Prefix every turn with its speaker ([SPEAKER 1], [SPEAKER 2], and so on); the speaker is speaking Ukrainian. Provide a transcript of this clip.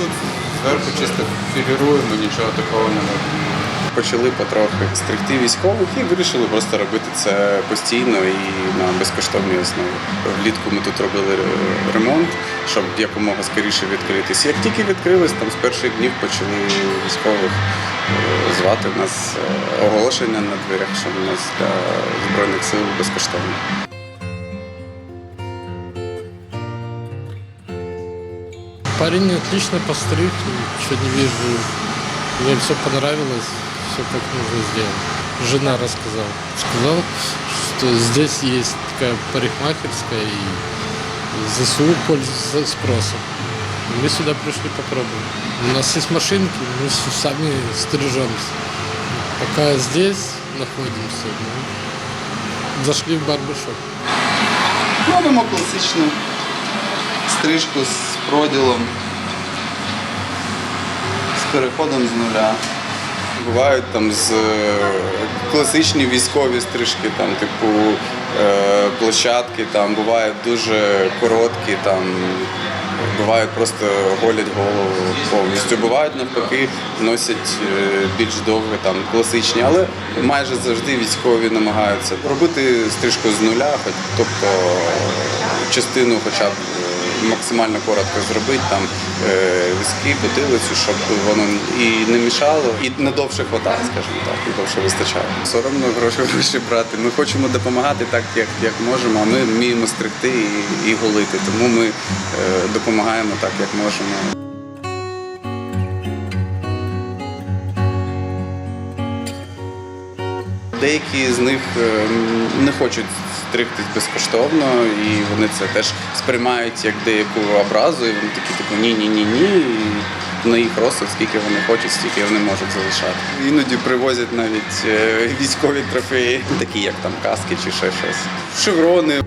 [SPEAKER 1] тут зверху чисто філіруємо, нічого такого немає. Почали потрохи стригти військових і вирішили просто робити це постійно і на безкоштовній основі. Влітку ми тут робили ремонт, щоб якомога скоріше відкритись. Як тільки відкрились, там з перших днів почали військових е, звати У нас е, оголошення на дверях, що у нас для збройних сил безкоштовно.
[SPEAKER 2] Парень отлично постриг, ничего не вижу. Мне все понравилось, все как нужно сделано. Жена рассказала. Сказал, что здесь есть такая парикмахерская и ЗСУ пользуется спросом. Мы сюда пришли попробовать. У нас есть машинки, мы сами стрижемся. Пока здесь находимся, ну, зашли в барбершоп.
[SPEAKER 1] Робимо класичну стрижку з проділом, з переходом з нуля. Бувають там з е, класичні військові стрижки, там, типу е, площадки, там бувають дуже короткі, там бувають просто голять голову повністю. Бувають навпаки, носять е, більш довгі, там класичні, але майже завжди військові намагаються робити стрижку з нуля, тобто частину хоча б максимально коротко зробити там е, візки, потилицю, щоб воно і не мішало, і не довше хватає, скажімо так, і довше вистачає. Соромно гроші гроші брати. Ми хочемо допомагати так, як, як можемо, а ми вміємо стригти і, і голити. Тому ми е, допомагаємо так, як можемо. Деякі з них е, не хочуть стригтись безкоштовно, і вони це теж сприймають як деяку образу, і вони такі, типу, ні, ні, ні, ні. На їх розсуд, скільки вони хочуть, стільки вони можуть залишати. Іноді привозять навіть е, військові трофеї, такі як там каски чи ще щось. Шеврони.